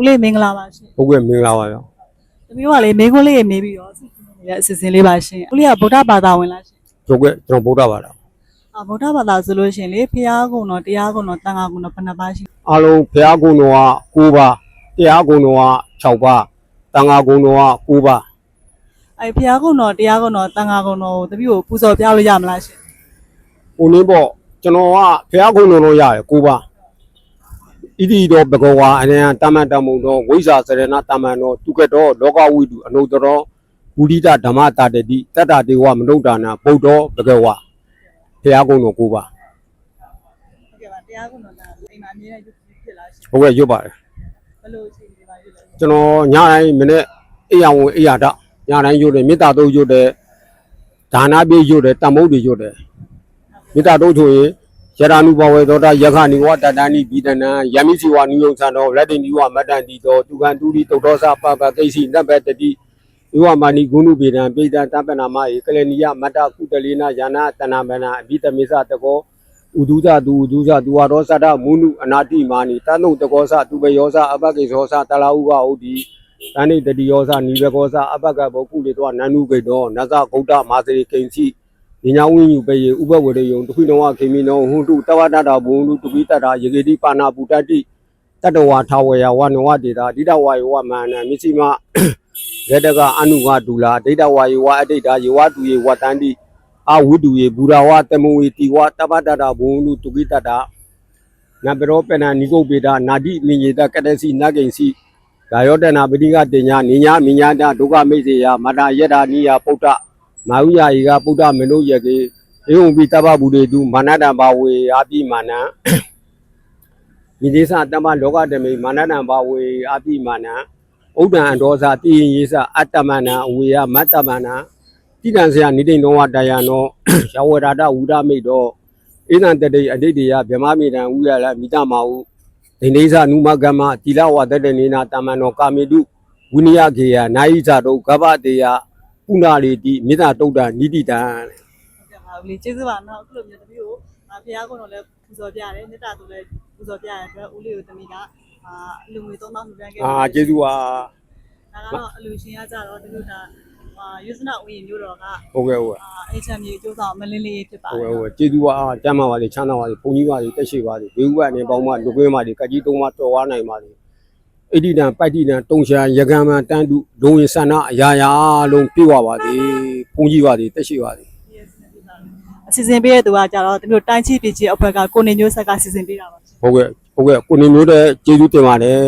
ဦးလေးမင်္ဂလာပါရှင်ဟုတ်ကဲ့မင်္ဂလာပါဗျာ။သမီးတို့ကလေမိန်းခွန်းလေးရေမေးပြီးတော့စီစဉ်နေတဲ့အစီအစဉ်လေးပါရှင်။ဦးလေးကဗုဒ္ဓဘာသာဝင်လားရှင်ဟုတ်ကဲ့ကျွန်တော်ဗုဒ္ဓဘာသာ။အာဗုဒ္ဓဘာသာဆိုလို့ရှင်လေဖျားကုံတော်တရားကုံတော်တန်ခါကုံတော်ဘယ်နှပါရှင်အားလုံးဘုရားကုံတော်က9ပါးတရားကုံတော်က6ပါးတန်ဃာကုံတော်က9ပါး။အဲဖျားကုံတော်တရားကုံတော်တန်ခါကုံတော်ကိုသမီးကိုပူဇော်ပြလို့ရမလားရှင်ဟိုနည်းပေါ့ကျွန်တော်ကဘုရားကုံတော်တော့ရတယ်9ပါး ဣတိတော်ဘဂဝါအနန္တမတမုံတော်ဝိဇ္ဇာစရဏတမန်တော်တုကတော်လောကဝိတုအနုတ္တရောဝုဒိတဓမ္မတာတတိတတ္တတေဝမနုဿာနာဗုဒ္ဓောဘဂဝါဘုရားကုံတော်9ပါး။ဟုတ်ကဲ့ပါတရားကုံတော်တန်ခါအိမ်မှာအမြဲတမ်းယူဖြစ်လားရှင်ဟုတ်ကဲ့ရွတ်ပါတယ်။ဘယ်လိုအချိန်ဒီပါရွတ်လဲ။ကျွန်တော်ညတိုင်းမနေ့အိယာဝင်အိယာတညတိုင်းရွတ်တယ်မေတ္တာတို့ရွတ်တယ်ဒါနပြေရွတ်တယ်တမ္မုတ်တွေရွတ်တယ်မေတ္တာတို့ဆိုရင် ယရဏုဘဝေသောတာယခဏိဝတတ္တဏိဘိဒနံယမိစီဝနိယုံသံတော်လက်တိနိဝမတ္တန္တိတောသူကံတူတိတုတ်တော်စာပပသိစီနဗ္ဗတတိဧဝမာနိဂုဏုပေဒံပိဒံတပ္ပနာမဧကလနိယမတ္တကုတလေနယာနာတဏမနာအဘိတမေသတကောဥဒုဇသူဥဒုဇသူဝါရောသတ္တမုနုအနာတိမာနိတနုတကောသသူပယောသအပကိသောသတလာဥပဟုတ်တိတဏိတတိယောသနိဘေကောသအပကဘောကုလေတောနန္နုဂိတောနသဂௌတမာစရိကိဉ္စီ ဉညာဝိညုပေယဥပဝရေယုံတခိနောဝခေမိနောဟွန်တုတဝတတဘုံတုတပိတတာယေဂေတိပါဏပုတတိတတဝါထာဝေယဝနဝတေတာဒိဋ္ဌဝါယောဝမန္နမစ္စည်းမရေတကအနုငါတူလာဒိဋ္ဌဝါယောဝအဋိဋ္ဌာယေဝတူယေဝတန္တိအဝိတုယေဘူရာဝတမဝေတိဝတပတတဘုံတုတပိတတာနဘရောပဏနိဂုပေတာနာတိမိညေတကတစီနဂိဉ္စီဒါယောတနာပတိကတင်ညာနိညာမိညာတဒုက္ခမိတ်စေယမတာယတနိယပုဒ္ဒ မာဝိယဤကပုဒ္ဒမနုယကေဧဝံပိတပ္ပဗုဒေတုမာနတံဘာဝေအာပိမာနံမိသေးစတမ္ပလောကတမိမာနတံဘာဝေအာပိမာနံဥဒ္ဒံအဒောဇာတိယေစအတ္တမနံအဝေယမတ္တမနံတိတံဆရာနိတိန်နောဝတယံနောယဝရဒဝုဒမိတ်တောဧနံတတိအဋိတေယဗြဟ္မမိတံဥရလမိတမဟုဒိဋ္ဌိသနုမကမ္မတိလဝတတနေနာတမ္မနောကာမေတုဝိနည်းခေယနာယိဇတုကဗ္ဗတေယ ပုဏ္ဏလေတိမေတ္တာတုတ်တာနိတိတံဟုတ်ကဲ့ပါဦးလေးကျေးဇူးပါနော်အခုလိုမျိုးသမီးကိုအာဖျားကုံတော်လည်းပူဇော်ပြတယ်မေတ္တာတို့လည်းပူဇော်ပြရတဲ့အတွက်ဦးလေးကိုသမီးကအာအလူငွေ3000လူတန်းခဲ့အာကျေးဇူးပါဒါကတော့အလူရှင်ကကြတော့သမီးတို့ဒါအာယူဇနာဥယျာဉ်မျိုးတော်ကဟုတ်ကဲ့ဟုတ်ကဲ့အာအိတ်ချမ်းမြေအကျိုးဆောင်မလင်းလေးဖြစ်ပါတဟုတ်ယ်ကဲ့ဟုတ်ကဲ့ကျေးဇူးပါကျမ်းမာပါစေချမ်းသာပါစေဘုန်းကြီးပါစေတက်ရှိပါစေဘေဥပအနေပေါင်းမှလူကွင်းပါစေကကြီးသုံးပါတော်ဝါနိုင်ပါစေ ဣတိတံပိုက်တိတံတုံရှာယကံမံတန်တုဒုံဝင်ဆန္ဒအရာရာလုံးပြည့်ဝပါစေဘုန်းကြီးပါစေတက်ရှိပါစေအစီအစဉ်ပေးတဲ့သူကကြတော့သမီးတို့တိုင်းချီပြည်ချီအဖွဲ့ကကိုနေမျိုးဆက်ကစီစဉ်ပေးတာပါဟုတ်ကဲ့ဟုတ်ကဲ့ကိုနေမျိုးတဲ့ကျေးဇူးတင်ပါတယ်